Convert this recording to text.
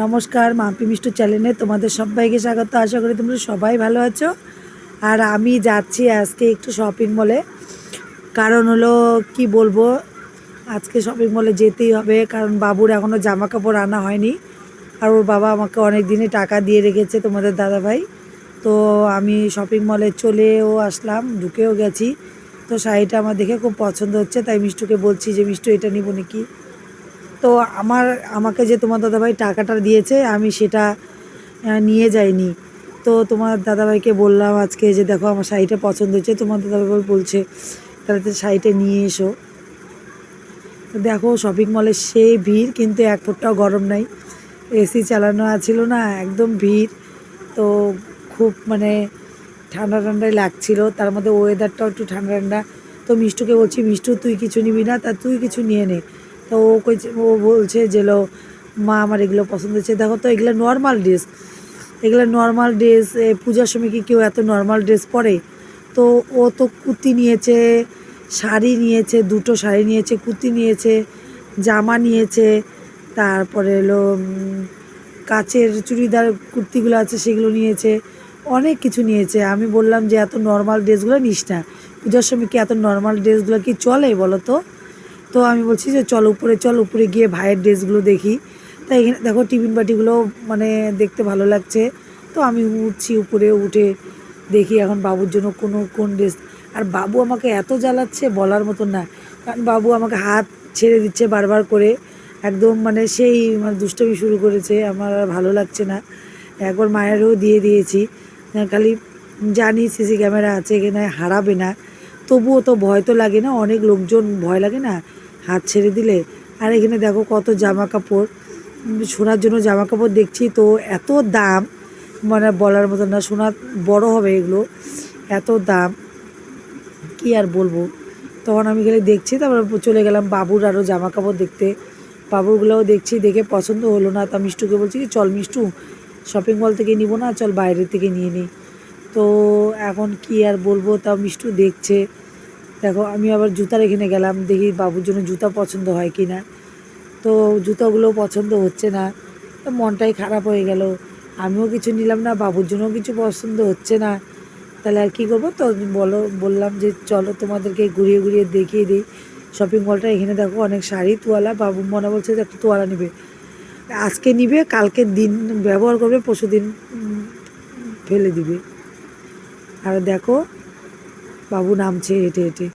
নমস্কার মাম্পি মিষ্ট চ্যানেলে তোমাদের সবাইকে স্বাগত। আশা করি তোমরা সবাই ভালো আছো। আর আমি যাচ্ছি আজকে একটু শপিং মলে কারণ হলো, কি বলব, আজকে শপিং মলে যেতেই হবে। কারণ বাবুর এখনও জামা কাপড় আনা হয়নি। আর ওর বাবা আমাকে অনেক দিনে টাকা দিয়ে রেখেছে তোমাদের দাদাভাই। তো আমি শপিং মলে চলেও আসলাম, ঢুকেও গেছি। তো শাড়িটা আমার দেখে খুব পছন্দ হচ্ছে, তাই মিষ্টুকে বলছি যে, মিষ্টু, এটা নিব নাকি? তো আমার, আমাকে যে তোমার দাদাভাই টাকাটা দিয়েছে, আমি সেটা নিয়ে যাইনি। তো তোমার দাদাভাইকে বললাম আজকে যে দেখো আমার শাড়িটা পছন্দ হয়েছে, তোমার দাদাভাই বলছে, তাহলে তো শাড়িটা নিয়ে এসো। তো দেখো শপিং মলে সেই ভিড়, কিন্তু এক ফুটটাও গরম নাই। এসি চালানো ছিল না, একদম ভিড়। তো খুব মানে ঠান্ডা ঠান্ডাই লাগছিল, তার মধ্যে ওয়েদারটাও একটু ঠান্ডা ঠান্ডা। তো মিষ্টুকে বলছি, মিষ্টু, তুই কিছু নিবি না, তা তুই কিছু নিয়ে নে। তো ও ও বলছে যে মা আমার এগুলো পছন্দ হচ্ছে দেখো তো, এগুলো নর্মাল ড্রেস এগুলো নর্মাল ড্রেস পূজার সময় কি কেউ এত নর্মাল ড্রেস পরে? তো ও তো কুর্তি নিয়েছে, শাড়ি নিয়েছে, দুটো শাড়ি নিয়েছে, কুর্তি নিয়েছে, জামা নিয়েছে, তারপরে এলো কাচের চুড়িদার কুর্তিগুলো আছে সেগুলো নিয়েছে, অনেক কিছু নিয়েছে। আমি বললাম যে এত নর্মাল ড্রেসগুলো নিস না। পূজার সময় কি এত নর্মাল ড্রেসগুলো কি চলে বলো তো? তো আমি বলছি যে চল উপরে চল উপরে গিয়ে ভাইয়ের ড্রেসগুলো দেখি। তাই এখানে দেখো টিফিন বাটিগুলো মানে দেখতে ভালো লাগছে। তো আমি উঠছি উপরে, উঠে দেখি এখন বাবুর জন্য কোনো, কোন ড্রেস। আর বাবু আমাকে এত জ্বালাচ্ছে বলার মতন না। কারণ বাবু আমাকে হাত ছেড়ে দিচ্ছে বারবার করে। একদম মানে সেই মানে দুষ্টমি শুরু করেছে, আমার আর ভালো লাগছে না। একবার মায়েরও দিয়ে দিয়েছি। খালি জানি সিসি ক্যামেরা আছে এখানে হারাবে না। তবুও তো ভয় তো লাগে না, অনেক লোকজন ভয় লাগে না। হাত ছেড়ে দিলে। আর এখানে দেখো কত জামা কাপড় সোনার জন্য জামা কাপড় দেখছি তো এত দাম। মানে বলার মতো না সোনা বড় হবে এগুলো। এত দাম। কি আর বলব? তখন আমি গেলে দেখছি, তারপর চলে গেলাম বাবুর আরও জামা কাপড় দেখতে। বাবুরগুলোও দেখছি, দেখে পছন্দ হলো না। তা মিষ্টুকে বলছি কি, চল মিষ্টু শপিং মল থেকে নিব না, চল বাইরের থেকে নিয়ে নিই তো এখন কি আর বলব তা মিষ্টু দেখছে। দেখো, আমি আবার জুতার এখানে গেলাম, দেখি বাবুর জন্য জুতা পছন্দ হয় কি না। তো জুতাগুলো পছন্দ হচ্ছে না মনটাই খারাপ হয়ে গেল। আমিও কিছু নিলাম না, বাবুর জন্যও কিছু পছন্দ হচ্ছে না। তাহলে আর কী করব? তো বলো, বললাম যে চলো তোমাদেরকে ঘুরিয়ে ঘুরিয়ে দেখিয়ে দিই। শপিং মলটা এখানে দেখো, অনেক শাড়ি, তোয়ালা। বাবু মনে বলছে যে একটা তোয়ালা নিবে। আজকে নিবে কালকের দিন ব্যবহার করবে, পরশু দিন ফেলে দিবে। আর দেখো, বাবু নামছে হেঁটে হেঁটে।